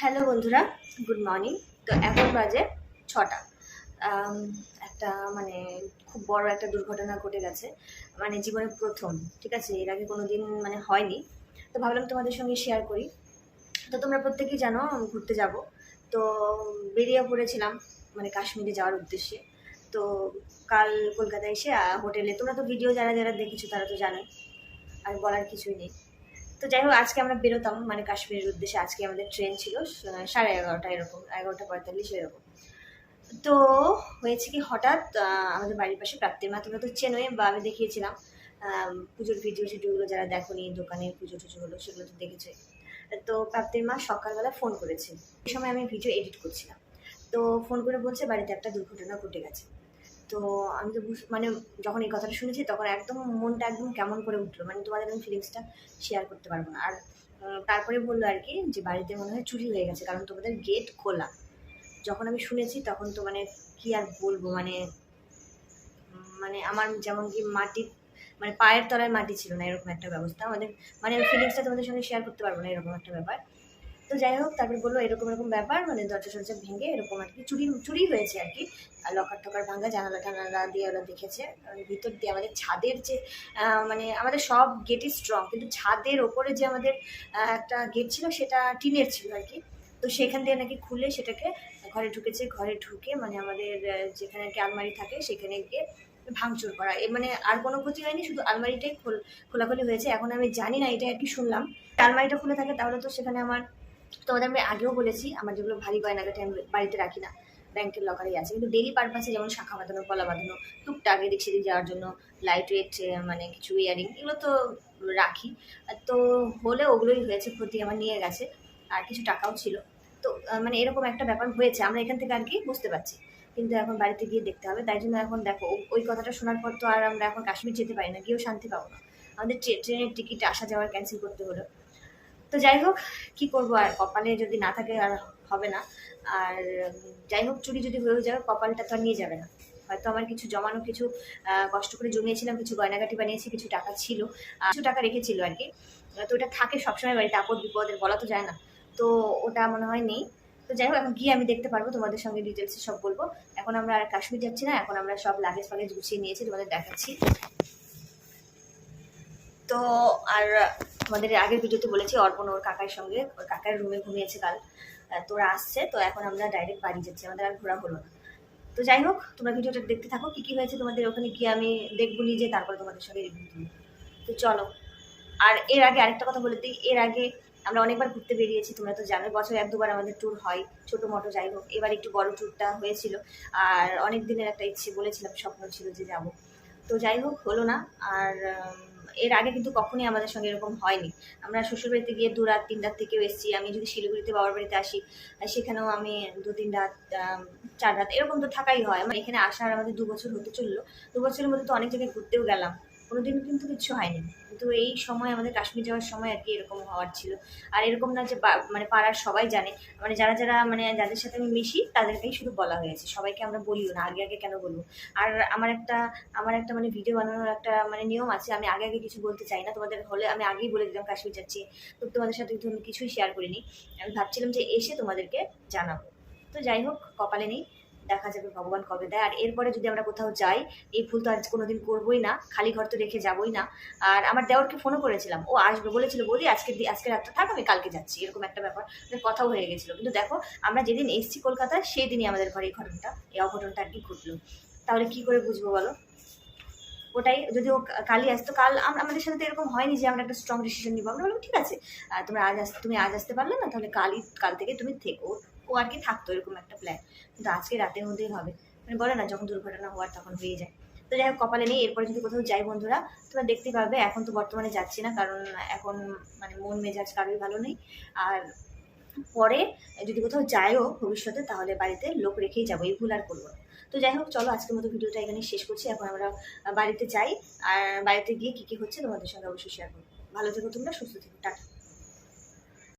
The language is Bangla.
হ্যালো বন্ধুরা, গুড মর্নিং। তো এখন বাজে ছটা। একটা মানে খুব বড় একটা দুর্ঘটনা ঘটে গেছে মানে জীবনে প্রথম, ঠিক আছে? এর আগে কোনো দিন মানে হয়নি। তো ভাবলাম তোমাদের সঙ্গে শেয়ার করি। তো তোমরা প্রত্যেকেই জানো ঘুরতে যাব। তো বেরিয়ে পড়েছিলাম মানে কাশ্মীরে যাওয়ার উদ্দেশ্যে। তো কাল কলকাতায় এসে হোটেলে, তোমরা তো ভিডিও যারা যারা দেখেছ তারা তো জানোই, আর বলার কিছুই নেই। তো যাই হোক আজকে আমরা বেরোতাম মানে কাশ্মীরের উদ্দেশ্যে আজকে আমাদের ট্রেন ছিল সাড়ে এগারোটা এরকম, এগারোটা পঁয়তাল্লিশ এরকম। তো হয়েছে কি, হঠাৎ আমাদের বাড়ির পাশে প্রাপ্তির মা তোমরা তো চেনোই বা আমি দেখিয়েছিলাম পুজোর ভিডিও টিডিওগুলো যারা দেখোনি দোকানের পুজো টুজোগুলো, সেগুলো তো দেখেছোই তো প্রাপ্তির মা সকালবেলা ফোন করেছে। এই সময় আমি ভিডিও এডিট করছিলাম। তো ফোন করে বলছে, বাড়িতে একটা দুর্ঘটনা ঘটে গেছে। তো আমি তো মানে যখন এই কথাটা শুনেছি তখন একদম মনটা একদম কেমন করে উঠল। মানে তোমাদের আমি ফিলিংসটা শেয়ার করতে পারব না। আর তারপরে বলল আর কি যে বাড়িতে মনে হয় চুরি হয়ে গেছে, কারণ তোমাদের গেট খোলা। যখন আমি শুনেছি তখন তো মানে কি আর বলব মানে মানে আমার যেমন কি মাটি মানে পায়ের তলায় মাটি ছিল না, এরকম একটা ব্যবস্থা। আমাদের মানে ফিলিংসটা তোমাদের সঙ্গে শেয়ার করতে পারব না, এরকম একটা ব্যাপার। তো যাই হোক, তারপরে বলল এরকম এরকম ব্যাপার মানে দরজা টরজা ভেঙে এরকম আর কি চুরি চুরি হয়েছে আর কি। আর লকার টকার ভাঙা, জানালা টানালা দিয়ে ওরা দেখেছে। ভিতর দিয়ে আমাদের ছাদের যে মানে আমাদের সব গেটই স্ট্রং কিন্তু ছাদের ওপরে যে আমাদের একটা গেট ছিল সেটা টিনের ছিল আর কি। তো সেখান দিয়ে নাকি খুলে সেটাকে ঘরে ঢুকেছে, ঘরে ঢুকে মানে আমাদের যেখানে আর কি আলমারি থাকে সেখানে গিয়ে ভাঙচুর করা। এ মানে আর কোনো ক্ষতি হয়নি, শুধু আলমারিটাই খোল, খোলাখুলি হয়েছে। এখন আমি জানি না এটা আর কি শুনলাম। আলমারিটা খুলে থাকে তাহলে তো সেখানে আমার তোমাদের আমি আগেও বলেছি, আমার যেগুলো ভারী গয়নাগাটি আমি বাড়িতে রাখি না, ব্যাংকের লকারেই আছে। কিন্তু ডেলি পারপাসে যেমন শাখা বাঁধানো পলা বাঁধানো, টুকটাক এদিক সেদিক যাওয়ার জন্য লাইট ওয়েট মানে কিছু ইয়ারিং এগুলো তো রাখি। তো হলে ওগুলোই হয়েছে, ক্ষতি আমার নিয়ে গেছে, আর কিছু টাকাও ছিল। তো মানে এরকম একটা ব্যাপার হয়েছে, আমরা এখান থেকে আর কি বুঝতে পারছি। কিন্তু এখন বাড়িতে গিয়ে দেখতে হবে, তাই জন্য এখন দেখো ওই কথাটা শোনার পর তো আর আমরা এখন কাশ্মীর যেতে পারি না, গিয়েও শান্তি পাবো না। আমাদের ট্রে- ট্রেনের টিকিট আসা যাওয়ার ক্যান্সেল করতে হলো। তো যাই হোক, কি করব? আর কপালে যদি না থাকে আর হবে না। আর, যাই হোক, চুরি যদি হয়ে যাবে, কপালটা তো আর নিয়ে যাবে না। হয়তো আমার কিছু জমানো কিছু কষ্ট করে জমিয়েছিলাম, কিছু গয়নাগাটি বানিয়েছি, কিছু টাকা ছিল। কিছু টাকা রেখেছিল আর কি। তো ওটা থাকে সবসময় বাড়িতে, আপদ বিপদের বলা তো যায় না। তো ওটা মনে হয় নেই। তো যাই হোক, এখন গিয়ে আমি দেখতে পারব, তোমাদের সঙ্গে ডিটেলসে সব বলব। এখন আমরা আর কাশ্মীর যাচ্ছি না, এখন আমরা সব লাগেজ ফাগেজ গুছিয়ে নিয়েছি, তোমাদের দেখাচ্ছি। তো, আর তোমাদের আগের ভিডিওতে বলেছি, অর্পণ ওর কাকার সঙ্গে, ওর কাকার রুমে ঘুমিয়েছে কাল। তোরা আসছে, তো এখন আমরা ডাইরেক্ট বাড়ি যাচ্ছি, আমাদের আর ঘোরা হলো না। তো যাই হোক, তোমরা ভিডিওটা দেখতে থাকো, কী কী হয়েছে তোমাদের ওখানে গিয়ে আমি দেখব নিজে, তারপরে তোমাদের সঙ্গে তো চলো, আর এর আগে আরেকটা কথা বলে দিই, এর আগে আমরা অনেকবার ঘুরতে বেরিয়েছি, তোমরা তো জানো বছরে এক দুবার আমাদের ট্যুর হয়, ছোটো মোটো যাই হোক, এবার একটু বড় ট্যুরটা হয়েছিল, আর অনেক দিনের একটা ইচ্ছে বলেছিলাম, স্বপ্ন ছিল যে যাব। তো যাই হোক, হলো না, আর এর আগে কিন্তু কখনোই আমাদের সঙ্গে এরকম হয়নি। আমরা শ্বশুরবাড়িতে গিয়ে দু রাত, তিন রাত থেকেও এসেছি। আমি যদি শিলিগুড়িতে বাবার বাড়িতে আসি সেখানেও আমি দু, তিন রাত চার রাত, এরকম তো থাকাই হয়। আমার এখানে আসার আমাদের দু বছর হতে চলল। দু বছরের মধ্যে তো অনেক জায়গায় ঘুরতেও গেলাম। কোনোদিন কিন্তু কিছু হয়নি। কিন্তু এই সময় আমাদের কাশ্মীর যাওয়ার সময় আর কি এরকম হওয়ার ছিল। আর এরকম না যে মানে পাড়ার সবাই জানে মানে যারা যারা মানে যাদের সাথে আমি মিশি, তাদেরকেই শুধু বলা হয়েছে। সবাইকে আমরা বলিও না, আগে আগে কেন বলব? আর আমার একটা আমার একটা মানে ভিডিও বানানোর একটা মানে নিয়ম আছে, আমি আগে আগে কিছু বলতে চাই না, তোমাদের হলে আমি আগেই বলে দিলাম কাশ্মীর যাচ্ছি। তো তোমাদের সাথে কিন্তু আমি কিছুই শেয়ার করিনি। আমি ভাবছিলাম যে এসে তোমাদেরকে জানাব। তো যাই হোক, কপালে নেই। দেখা যাবে ভগবান কবে দেয়। আর এরপরে যদি আমরা কোথাও যাই, এই ভুল তো আজ কোনোদিন করবোই না, খালি ঘর তো রেখে যাবোই না। আর আমার দেওরকে ফোনও করেছিলাম। ও আসবে বলেছিল বলি আজকে আজকে রাতটা থাক, আমি কালকে যাচ্ছি। এরকম একটা ব্যাপার। মানে কথাও হয়ে গেছিল। কিন্তু দেখো, আমরা যেদিন এসেছি কলকাতায় সেই দিনই আমাদের ঘরে এই ঘটনাটা, এই অঘটনটা আর কি ঘটলো। তাহলে কি করে বুঝব বলো? ওটাই যদি ও কালই আসতো কাল আমাদের সাথে তো এরকম হয়নি যে আমরা একটা স্ট্রং ডিসিশন নিবো। আমরা বললাম, ঠিক আছে তোমরা আজ আস তুমি আজ আসতে পারলে না, তাহলে কালই কাল থেকে তুমি থেকো। ও আর কি থাকতো, এরকম একটা প্ল্যান কিন্তু আজকে রাতের মধ্যেই হবে। মানে বলে না, যখন দুর্ঘটনা হওয়ার তখন হয়ে যায়। তো যাই হোক, কপালে নেই। এরপরে যদি কোথাও যাই বন্ধুরা, তোমরা দেখতে পাবে এখন তো বর্তমানে যাচ্ছি না, কারণ এখন মানে মন মেজাজ কারোই ভালো নেই। আর পরে যদি কোথাও যাইও ভবিষ্যতে, তাহলে বাড়িতে লোক রেখেই যাব, এই ভুল আর করব না। তো যাই হোক, চলো, আজকের মতো ভিডিওটা এখানে শেষ করছি। এখন আমরা বাড়িতে যাই, আর বাড়িতে গিয়ে কী কী হচ্ছে তোমাদের সঙ্গে অবশ্যই শেয়ার করব। ভালো থেকো তোমরা, সুস্থ থেকো, টাটা।